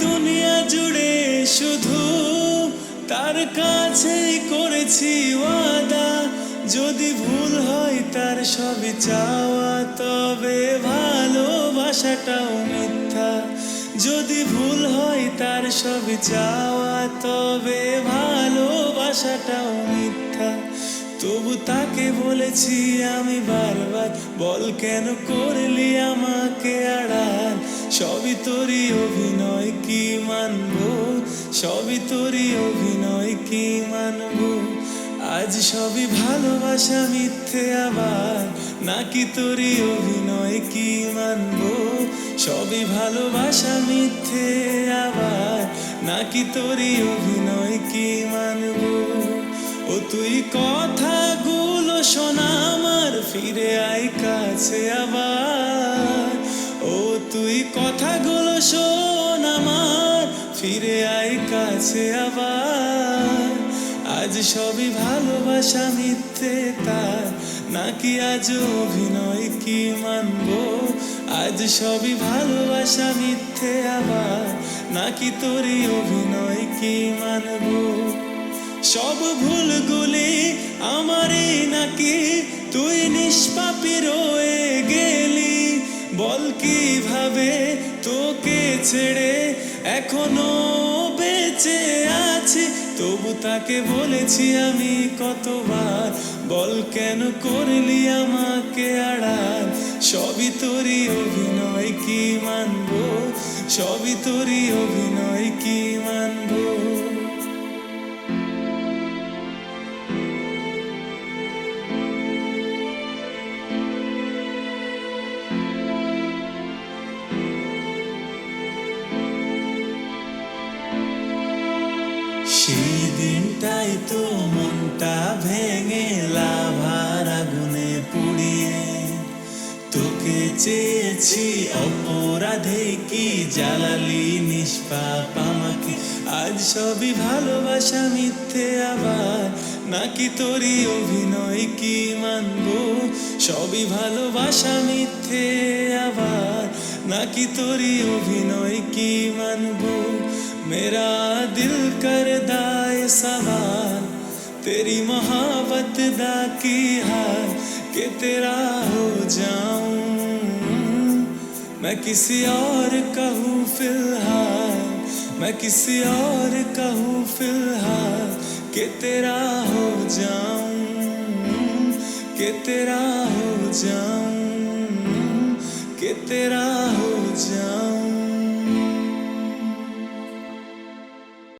দুনিয়া জুড়ে শুধু তার কাছেই করেছি ওয়াদা। যদি ভুল হয় তার সবই চাওয়া, তবে ভালোবাসাটাও মিথ্যা। যদি ভুল হয় তার সবই চাওয়া, তবে ভালোবাসাটাও মিথ্যা। তবু তাকে বলেছি আমি বারবার, বল কেন করলি আমাকে আড়াল? সবই তোরই অভিনয় কি মানব? সবই তোরই অভিনয় কি মানব? আজ সবই ভালোবাসা মিথ্যে আবার, নাকি তোরই অভিনয় কি মানব? সবই ভালোবাসা মিথ্যে আবার, নাকি তোরই অভিনয় কি মানব? ও তুই কথাগুলো শোনা আমার, ফিরে আয় কাছে আবার। কথাগুলো শোন আমার, ফিরে আয় কাছে আবার। আজ সবই ভালোবাসা মিথ্যে তার নাকি আজ অভিনয় কি মানব? আজ সবই ভালোবাসা মিথ্যে আবার, নাকি তোরই অভিনয় কি মানবো? সব ভুলগুলি আমারই নাকি, তুই নিষ্পাপি ছেড়ে এখনও বেঁচে আছি। তবু তাকে বলেছি আমি কতবার, বল কেন করলি আমাকে আড়াল? সবই তোরই অভিনয়, কি মানবো? সবই তোরই অভিনয়, কি মানবো? দিনটাই তো মনটা ভেঙে লাভার আগুনে পুড়িয়ে। তোকে চেয়েছি অপরাধে কি জ্বালালি নিষ্পাপ আমাকে। আজ সবই ভালোবাসা মিথ্যে আবার, নাকি তোরই অভিনয় কি মানব? সবই ভালোবাসা মিথ্যে আবার, নাকি তোরই অভিনয় কি মানব? মেরা দিল করদা सवाल तेरी महावत दा की हार के तेरा हो जाऊँ। मैं किसी और कहूँ फ़िलहाल, मैं किसी और कहूँ फ़िलहाल, के तेरा हो जाऊँ, के तेरा हो जाऊँ, के तेरा